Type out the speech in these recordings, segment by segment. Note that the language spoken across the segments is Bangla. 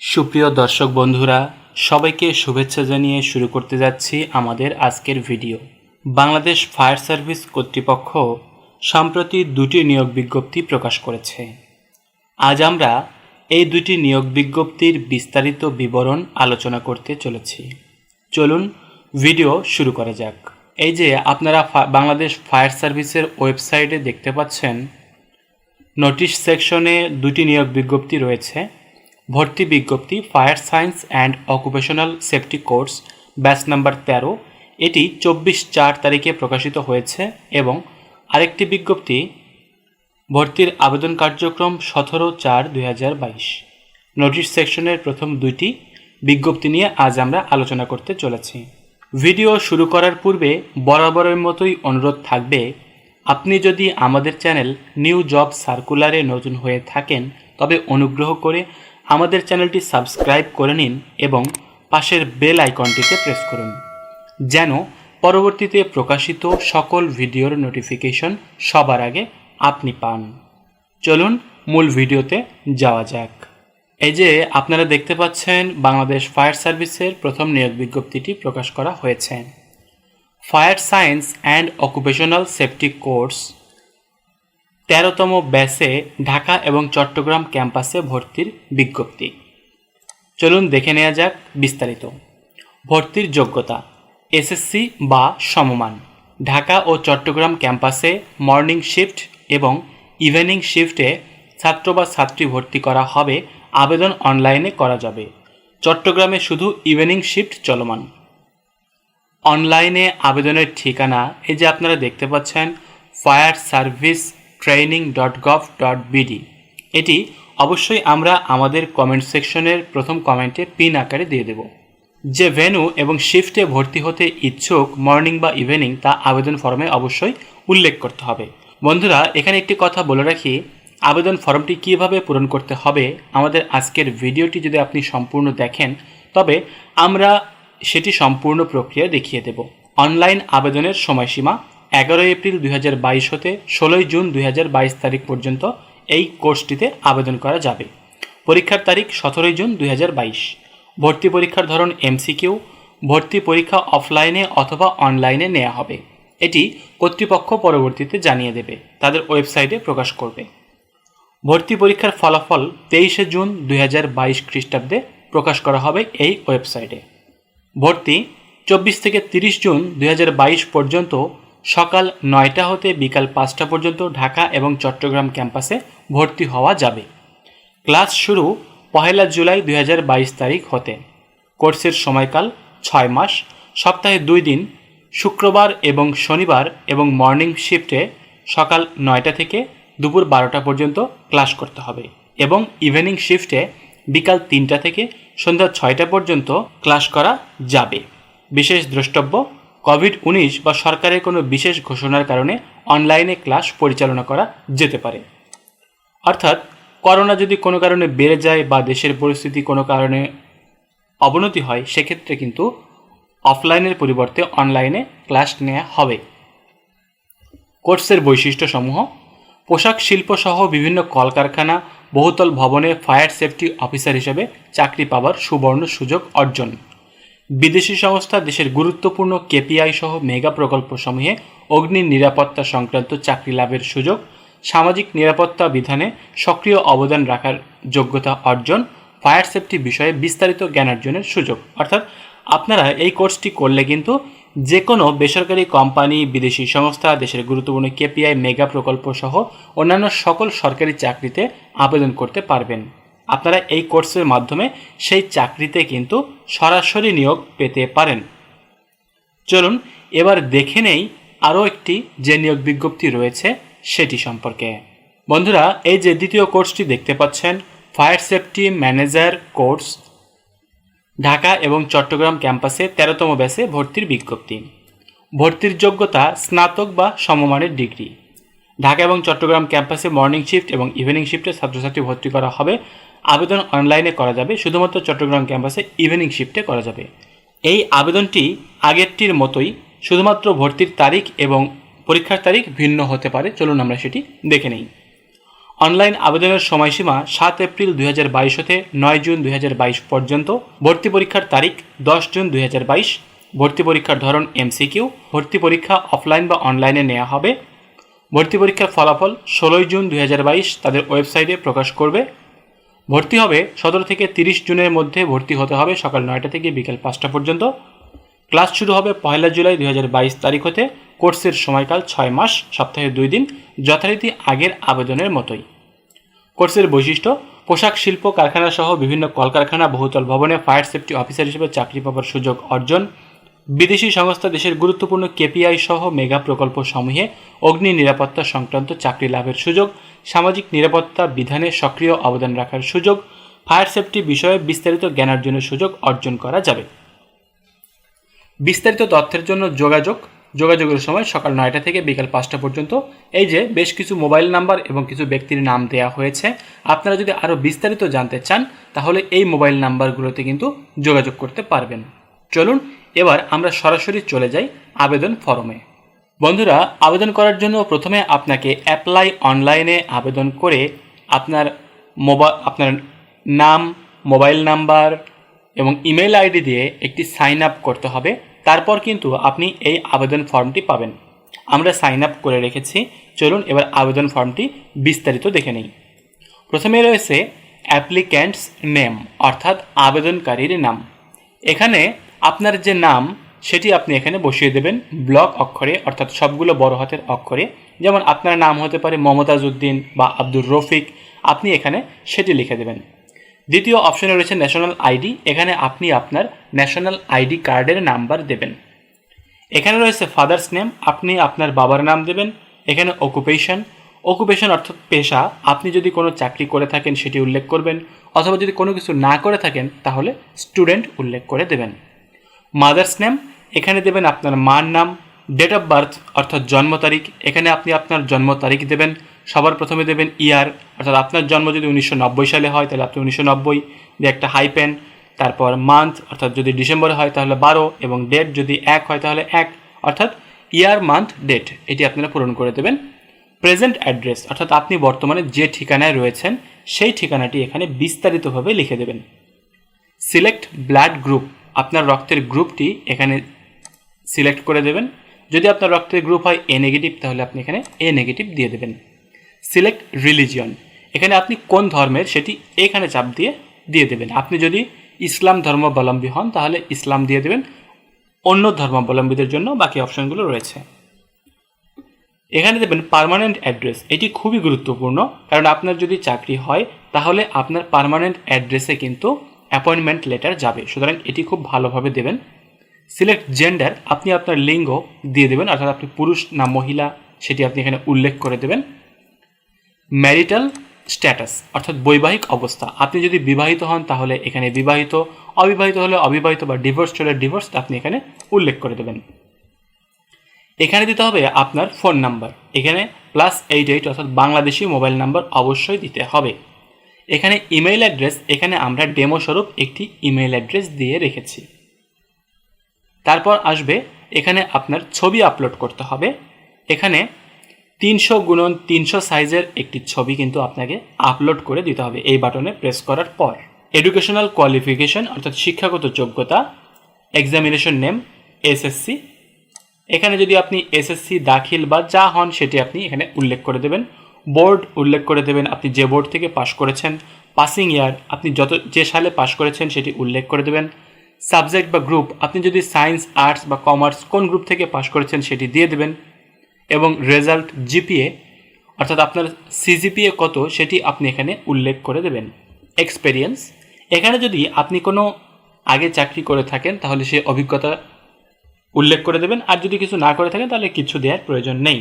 সুপ্রিয় দর্শক বন্ধুরা, সবাইকে শুভেচ্ছা জানিয়ে শুরু করতে যাচ্ছি আমাদের আজকের ভিডিও। বাংলাদেশ ফায়ার সার্ভিস কর্তৃপক্ষ সম্প্রতি দুটি নিয়োগ বিজ্ঞপ্তি প্রকাশ করেছে। আজ আমরা এই দুটি নিয়োগ বিজ্ঞপ্তির বিস্তারিত বিবরণ আলোচনা করতে চলেছি। চলুন ভিডিও শুরু করা যাক। এই যে আপনারা বাংলাদেশ ফায়ার সার্ভিসের ওয়েবসাইটে দেখতে পাচ্ছেন, নোটিশ সেকশনে দুটি নিয়োগ বিজ্ঞপ্তি রয়েছে। ভর্তি বিজ্ঞপ্তি fire science and occupational safety course, batch number তেরো। এটি চব্বিশ চার তারিখে প্রকাশিত হয়েছে এবং আরেকটি বিজ্ঞপ্তি, ভর্তির আবেদন কার্যক্রম সতেরো চার দুই হাজার বাইশ। নোটিশ সেকশনের প্রথম দুইটি বিজ্ঞপ্তি নিয়ে আজ আমরা আলোচনা করতে চলেছি। ভিডিও শুরু করার পূর্বে বরাবরের মতোই অনুরোধ থাকবে, আপনি যদি আমাদের চ্যানেল নিউ জব সার্কুলারে নতুন হয়ে থাকেন, তবে অনুগ্রহ করে আমাদের চ্যানেলটি সাবস্ক্রাইব করে নিন এবং পাশের বেল আইকনটিতে প্রেস করুন, যেন পরবর্তীতে প্রকাশিত সকল ভিডিওর নোটিফিকেশন সবার আগে আপনি পান। চলুন মূল ভিডিওতে যাওয়া যাক। এই যে আপনারা দেখতে পাচ্ছেন, বাংলাদেশ ফায়ার সার্ভিসের প্রথম নিয়োগ বিজ্ঞপ্তিটি প্রকাশ করা হয়েছে। Fire science and occupational safety course তেরোতম ব্যাচে ঢাকা এবং চট্টগ্রাম ক্যাম্পাসে ভর্তির বিজ্ঞপ্তি। চলুন দেখে নেওয়া যাক বিস্তারিত। ভর্তির যোগ্যতা, এসএসসি বা সমমান। ঢাকা ও চট্টগ্রাম ক্যাম্পাসে মর্নিং শিফট এবং ইভিনিং শিফটে ছাত্র বা ছাত্রী ভর্তি করা হবে, আবেদন অনলাইনে করা যাবে। চট্টগ্রামে শুধু ইভিনিং শিফট চলমান। অনলাইনে আবেদনের ঠিকানা এই যে আপনারা দেখতে পাচ্ছেন, fire service training dot gov dot BD এটি অবশ্যই আমরা আমাদের কমেন্ট সেকশনের প্রথম কমেন্টে পিন আকারে দিয়ে দেব। যে ভেন্যু এবং শিফটে ভর্তি হতে ইচ্ছুক মর্নিং বা ইভিনিং তা আবেদন ফর্মে অবশ্যই উল্লেখ করতে হবে। বন্ধুরা, এখানে একটি কথা বলে রাখি, আবেদন ফর্মটি কীভাবে পূরণ করতে হবে, আমাদের আজকের ভিডিওটি যদি আপনি সম্পূর্ণ দেখেন, তবে আমরা সেটি সম্পূর্ণ প্রক্রিয়া দেখিয়ে দেব। অনলাইন আবেদনের সময়সীমা এগারোই এপ্রিল দুই বাইশ হতে ষোলোই জুন দুই হাজার বাইশ তারিখ পর্যন্ত এই কোর্সটিতে আবেদন করা যাবে। পরীক্ষার তারিখ সতেরোই জুন দুই হাজার বাইশ। ভর্তি পরীক্ষার ধরন এমসিকিউ, ভর্তি পরীক্ষা অফলাইনে অথবা অনলাইনে নেওয়া হবে। এটি কর্তৃপক্ষ পরবর্তীতে জানিয়ে দেবে, তাদের ওয়েবসাইটে প্রকাশ করবে। ভর্তি পরীক্ষার ফলাফল তেইশে জুন দুই হাজার বাইশ খ্রিস্টাব্দে প্রকাশ করা হবে এই ওয়েবসাইটে। ভর্তি চব্বিশ থেকে তিরিশ জুন দুই হাজার বাইশ পর্যন্ত সকাল নয়টা হতে বিকাল পাঁচটা পর্যন্ত ঢাকা এবং চট্টগ্রাম ক্যাম্পাসে ভর্তি হওয়া যাবে। ক্লাস শুরু পহেলা জুলাই দু হাজার বাইশ তারিখ হতে। কোর্সের সময়কাল ছয় মাস। সপ্তাহে দুই দিন, শুক্রবার এবং শনিবার এবং মর্নিং শিফটে সকাল নয়টা থেকে দুপুর বারোটা পর্যন্ত ক্লাস করতে হবে এবং ইভিনিং শিফটে বিকাল তিনটা থেকে সন্ধ্যা ছয়টা পর্যন্ত ক্লাস করা যাবে। বিশেষ দ্রষ্টব্য কোভিড উনিশ বা সরকারের কোনো বিশেষ ঘোষণার কারণে অনলাইনে ক্লাস পরিচালনা করা যেতে পারে। অর্থাৎ, করোনা যদি কোনো কারণে বেড়ে যায় বা দেশের পরিস্থিতি কোনো কারণে অবনতি হয়, সেক্ষেত্রে কিন্তু অফলাইনের পরিবর্তে অনলাইনে ক্লাস নেওয়া হবে। কোর্সের বৈশিষ্ট্যসমূহ, পোশাক শিল্প সহ বিভিন্ন কলকারখানা, বহুতল ভবনে ফায়ার সেফটি অফিসার হিসেবে চাকরি পাওয়ার সুবর্ণ সুযোগ অর্জন। বিদেশি সংস্থা দেশের গুরুত্বপূর্ণ কেপিআই সহ মেগা প্রকল্পসমূহে অগ্নি নিরাপত্তা সংক্রান্ত চাকরি লাভের সুযোগ, সামাজিক নিরাপত্তা বিধানে সক্রিয় অবদান রাখার যোগ্যতা অর্জন, ফায়ার সেফটি বিষয়ে বিস্তারিত জ্ঞান অর্জনের সুযোগ। অর্থাৎ আপনারা এই কোর্সটি করলে কিন্তু যে কোনো বেসরকারি কোম্পানি, বিদেশি সংস্থা, দেশের গুরুত্বপূর্ণ কেপিআই, মেগা প্রকল্প সহ অন্যান্য সকল সরকারি চাকরিতে আবেদন করতে পারবেন। আপনারা এই কোর্সের মাধ্যমে সেই চাকরিতে কিন্তু সরাসরি নিয়োগ পেতে পারেন। চলুন, এবার দেখে নেই আরও একটি যে নিয়োগ বিজ্ঞপ্তি রয়েছে সেটি সম্পর্কে। বন্ধুরা, এই যে দ্বিতীয় কোর্সটি দেখতে পাচ্ছেন, fire safety manager course, Dhaka এবং চট্টগ্রাম ক্যাম্পাসে তেরোতম ব্যাচে ভর্তির বিজ্ঞপ্তি। ভর্তির যোগ্যতা স্নাতক বা সমমানের ডিগ্রি। ঢাকা এবং চট্টগ্রাম ক্যাম্পাসে মর্নিং শিফট এবং ইভিনিং শিফটে ছাত্রছাত্রী ভর্তি করা হবে আবেদন অনলাইনে করা যাবে, শুধুমাত্র চট্টগ্রাম ক্যাম্পাসে ইভিনিং শিফটে করা যাবে। এই আবেদনটি আগেরটির মতোই শুধুমাত্র ভর্তির তারিখ এবং পরীক্ষার তারিখ ভিন্ন হতে পারে, চলুন আমরা সেটি দেখে নেই। অনলাইন আবেদনের সময়সীমা সাত এপ্রিল দুই হাজার বাইশ হতে নয় জুন দুই হাজার বাইশ পর্যন্ত, ভর্তি পরীক্ষার তারিখ দশ জুন দুই হাজার বাইশ, ভর্তি পরীক্ষার ধরন এমসিকিউ ভর্তি পরীক্ষা অফলাইন বা অনলাইনে নেওয়া হবে। ভর্তি পরীক্ষার ফলাফল ষোলোই জুন দুই হাজার বাইশ তাদের ওয়েবসাইটে প্রকাশ করবে। ভর্তি হবে সতেরো থেকে তিরিশ জুনের মধ্যে ভর্তি হতে হবে সকাল নয়টা থেকে বিকেল পাঁচটা পর্যন্ত। ক্লাস শুরু হবে পয়লা জুলাই দু হাজার বাইশ তারিখ হতে। কোর্সের সময়কাল ছয় মাস, সপ্তাহে দুই দিন, যথারীতি আগের আবেদনের মতোই। কোর্সের বৈশিষ্ট্য, পোশাক, শিল্প, কারখানা সহ বিভিন্ন কলকারখানা, বহুতল ভবনে ফায়ার সেফটি অফিসার হিসেবে চাকরি পাওয়ার সুযোগ অর্জন। বিদেশি সংস্থা দেশের গুরুত্বপূর্ণ কেপিআই সহ মেগা প্রকল্প সমূহে অগ্নি নিরাপত্তা সংক্রান্ত চাকরি লাভের সুযোগ। সামাজিক নিরাপত্তা বিধানে সক্রিয় অবদান রাখার সুযোগ ফায়ার সেফটি বিষয়ে বিস্তারিত জ্ঞানার্জনের সুযোগ অর্জন করা যাবে। বিস্তারিত তথ্যের জন্য যোগাযোগ, যোগাযোগের সময় সকাল নয়টা থেকে বিকাল পাঁচটা পর্যন্ত। এই যে বেশ কিছু মোবাইল নাম্বার এবং কিছু ব্যক্তির নাম দেওয়া হয়েছে। আপনারা যদি আরও বিস্তারিত জানতে চান, তাহলে এই মোবাইল নাম্বারগুলোতে কিন্তু যোগাযোগ করতে পারবেন। চলুন, এবার আমরা সরাসরি চলে যাই আবেদন ফরমে। বন্ধুরা, আবেদন করার জন্য প্রথমে আপনাকে অ্যাপ্লাই অনলাইনে আবেদন করে আপনার মোবা আপনার নাম মোবাইল নাম্বার এবং ইমেল আইডি দিয়ে একটি সাইন আপ করতে হবে। তারপর কিন্তু আপনি এই আবেদন ফর্মটি পাবেন। আমরা সাইন আপ করে রেখেছি। চলুন এবার আবেদন ফর্মটি বিস্তারিত দেখে নিই। প্রথমে রয়েছে অ্যাপ্লিক্যান্টস নেম অর্থাৎ আবেদনকারীর নাম। এখানে আপনার যে নাম সেটি আপনি এখানে বসিয়ে দেবেন ব্লক অক্ষরে, অর্থাৎ সবগুলো বড় হাতের অক্ষরে। যেমন আপনার নাম হতে পারে মমতাজ উদ্দিন বা আব্দুর রফিক, আপনি এখানে সেটি লিখে দেবেন। দ্বিতীয় অপশনে রয়েছে ন্যাশনাল আইডি এখানে আপনি আপনার ন্যাশনাল আইডি কার্ডের নাম্বার দেবেন। এখানে রয়েছে ফাদার্স নেম আপনি আপনার বাবার নাম দেবেন। এখানে অকুপেশন অকুপেশন অর্থাৎ পেশা, আপনি যদি কোনো চাকরি করে থাকেন সেটি উল্লেখ করবেন, অথবা যদি কোনো কিছু না করে থাকেন, তাহলে স্টুডেন্ট উল্লেখ করে দেবেন। মাদার্স নেম, এখানে দেবেন আপনার মার নাম ডেট অফ বার্থ অর্থাৎ জন্ম তারিখ, এখানে আপনি আপনার জন্ম তারিখ দেবেন, সবার প্রথমে দেবেন ইয়ার অর্থাৎ আপনার জন্ম যদি উনিশশো নব্বই সালে হয়, তাহলে আপনি উনিশশো নব্বই, দিয়ে একটা হাইপেন তারপর মান্থ অর্থাৎ যদি ডিসেম্বরে হয়, তাহলে বারো, এবং ডেট যদি এক হয়, তাহলে এক, অর্থাৎ ইয়ার মান্থ ডেট এটি আপনারা পূরণ করে দেবেন। প্রেজেন্ট অ্যাড্রেস অর্থাৎ আপনি বর্তমানে যে ঠিকানায় রয়েছেন, সেই ঠিকানাটি এখানে বিস্তারিতভাবে লিখে দেবেন। সিলেক্ট ব্লাড গ্রুপ আপনার রক্তের গ্রুপটি এখানে সিলেক্ট করে দেবেন। যদি আপনার রক্তের গ্রুপ হয় এ নেগেটিভ তাহলে আপনি এখানে এ নেগেটিভ দিয়ে দেবেন। সিলেক্ট রিলিজিয়ন এখানে আপনি কোন ধর্মের সেটি এখানে চাপ দিয়ে দিয়ে দেবেন। আপনি যদি ইসলাম ধর্মাবলম্বী হন, তাহলে ইসলাম দিয়ে দেবেন। অন্য ধর্মাবলম্বীদের জন্য বাকি অপশনগুলো রয়েছে। এখানে দেবেন পার্মানেন্ট অ্যাড্রেস এটি খুবই গুরুত্বপূর্ণ, কারণ আপনার যদি চাকরি হয়, তাহলে আপনার পার্মানেন্ট অ্যাড্রেসে কিন্তু অ্যাপয়েন্টমেন্ট লেটার যাবে। সুতরাং এটি খুব ভালোভাবে দেবেন। সিলেক্ট জেন্ডার আপনি আপনার লিঙ্গ দিয়ে দেবেন, অর্থাৎ আপনি পুরুষ না মহিলা, সেটি আপনি এখানে উল্লেখ করে দেবেন। ম্যারিটাল স্ট্যাটাস অর্থাৎ বৈবাহিক অবস্থা। আপনি যদি বিবাহিত হন, তাহলে এখানে বিবাহিত, অবিবাহিত হলে অবিবাহিত বা ডিভোর্স চলে ডিভোর্স আপনি এখানে উল্লেখ করে দেবেন। এখানে দিতে হবে আপনার ফোন নাম্বার এখানে প্লাস এইট এইট অর্থাৎ বাংলাদেশি মোবাইল নাম্বার অবশ্যই দিতে হবে। এখানে ইমেইল অ্যাড্রেস এখানে আমরা ডেমো স্বরূপ একটি ইমেইল অ্যাড্রেস দিয়ে রেখেছি। তারপর আসবে, এখানে আপনার ছবি আপলোড করতে হবে। এখানে তিনশো গুণন তিনশো সাইজের একটি ছবি কিন্তু আপনাকে আপলোড করে দিতে হবে এই বাটনে প্রেস করার পর। এডুকেশনাল কোয়ালিফিকেশন অর্থাৎ শিক্ষাগত যোগ্যতা এক্সামিনেশন নেম এসএসসি এখানে যদি আপনি এসএসসি দাখিল বা যা হন সেটি আপনি এখানে উল্লেখ করে দেবেন। বোর্ড উল্লেখ করে দেবেন আপনি যে বোর্ড থেকে পাশ করেছেন পাসিং ইয়ার আপনি যত, যে সালে পাশ করেছেন সেটি উল্লেখ করে দেবেন। সাবজেক্ট বা গ্রুপ আপনি যদি সায়েন্স আর্টস বা কমার্স কোন গ্রুপ থেকে পাশ করেছেন সেটি দিয়ে দেবেন। এবং রেজাল্ট জিপিএ অর্থাৎ আপনার সিজিপিএ কত সেটি আপনি এখানে উল্লেখ করে দেবেন। এক্সপেরিয়েন্স এখানে যদি আপনি কোনো আগে চাকরি করে থাকেন তাহলে সে অভিজ্ঞতা উল্লেখ করে দেবেন। আর যদি কিছু না করে থাকেন তাহলে কিছু দেওয়ার প্রয়োজন নেই।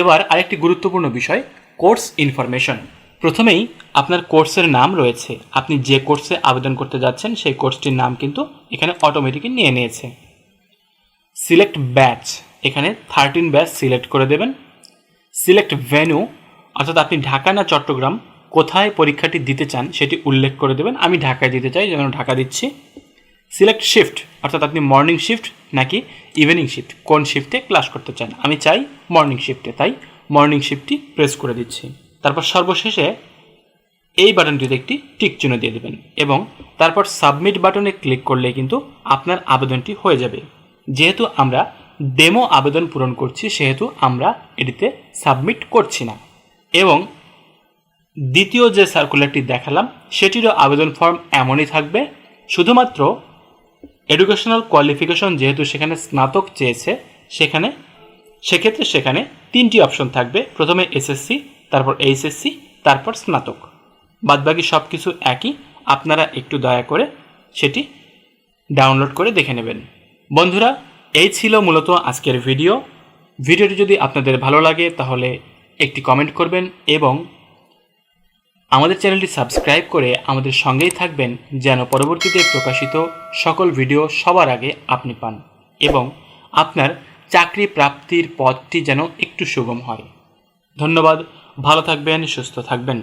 এবার আরেকটি গুরুত্বপূর্ণ বিষয়, কোর্স ইনফরমেশন। প্রথমেই আপনার কোর্সের নাম রয়েছে। আপনি যে কোর্সে আবেদন করতে যাচ্ছেন, সেই কোর্সটির নাম কিন্তু এখানে অটোমেটিকই নিয়ে নিয়েছে। সিলেক্ট ব্যাচ এখানে থার্টিন ব্যাচ সিলেক্ট করে দেবেন। সিলেক্ট ভেন্যু অর্থাৎ আপনি ঢাকা না চট্টগ্রাম কোথায় পরীক্ষাটি দিতে চান, সেটি উল্লেখ করে দেবেন। আমি ঢাকায় দিতে চাই, যেন ঢাকা দিচ্ছি। সিলেক্ট শিফট অর্থাৎ আপনি মর্নিং শিফট নাকি ইভিনিং শিফট কোন শিফটে ক্লাস করতে চান? আমি চাই মর্নিং শিফটে তাই মর্নিং শিফটটি প্রেস করে দিচ্ছি। তারপর সর্বশেষে এই বাটনটিতে একটি টিক চিহ্ন দিয়ে দেবেন এবং তারপর সাবমিট বাটনে ক্লিক করলে কিন্তু আপনার আবেদনটি হয়ে যাবে। যেহেতু আমরা ডেমো আবেদন পূরণ করছি, সেহেতু আমরা এটিতে সাবমিট করছি না। এবং দ্বিতীয় যে সার্কুলারটি দেখালাম, সেটিরও আবেদন ফর্ম এমনই থাকবে, শুধুমাত্র এডুকেশনাল কোয়ালিফিকেশন যেহেতু সেখানে স্নাতক চেয়েছে, সেখানে, সেক্ষেত্রে সেখানে তিনটি অপশন থাকবে। প্রথমে এসএসসি তারপর এইচএসসি তারপর স্নাতক। বাদবাকি সব কিছু একই, আপনারা একটু দয়া করে সেটি ডাউনলোড করে দেখে নেবেন। বন্ধুরা, এই ছিল মূলত আজকের ভিডিও ভিডিওটি যদি আপনাদের ভালো লাগে, তাহলে একটি কমেন্ট করবেন এবং আমাদের চ্যানেলটি সাবস্ক্রাইব করে আমাদের সঙ্গেই থাকবেন যেন পরবর্তীতে প্রকাশিত সকল ভিডিও সবার আগে আপনি পান এবং আপনার চাকরি প্রাপ্তির পথটি যেন একটু সুগম হয়। ধন্যবাদ, ভালো থাকবেন, সুস্থ থাকবেন।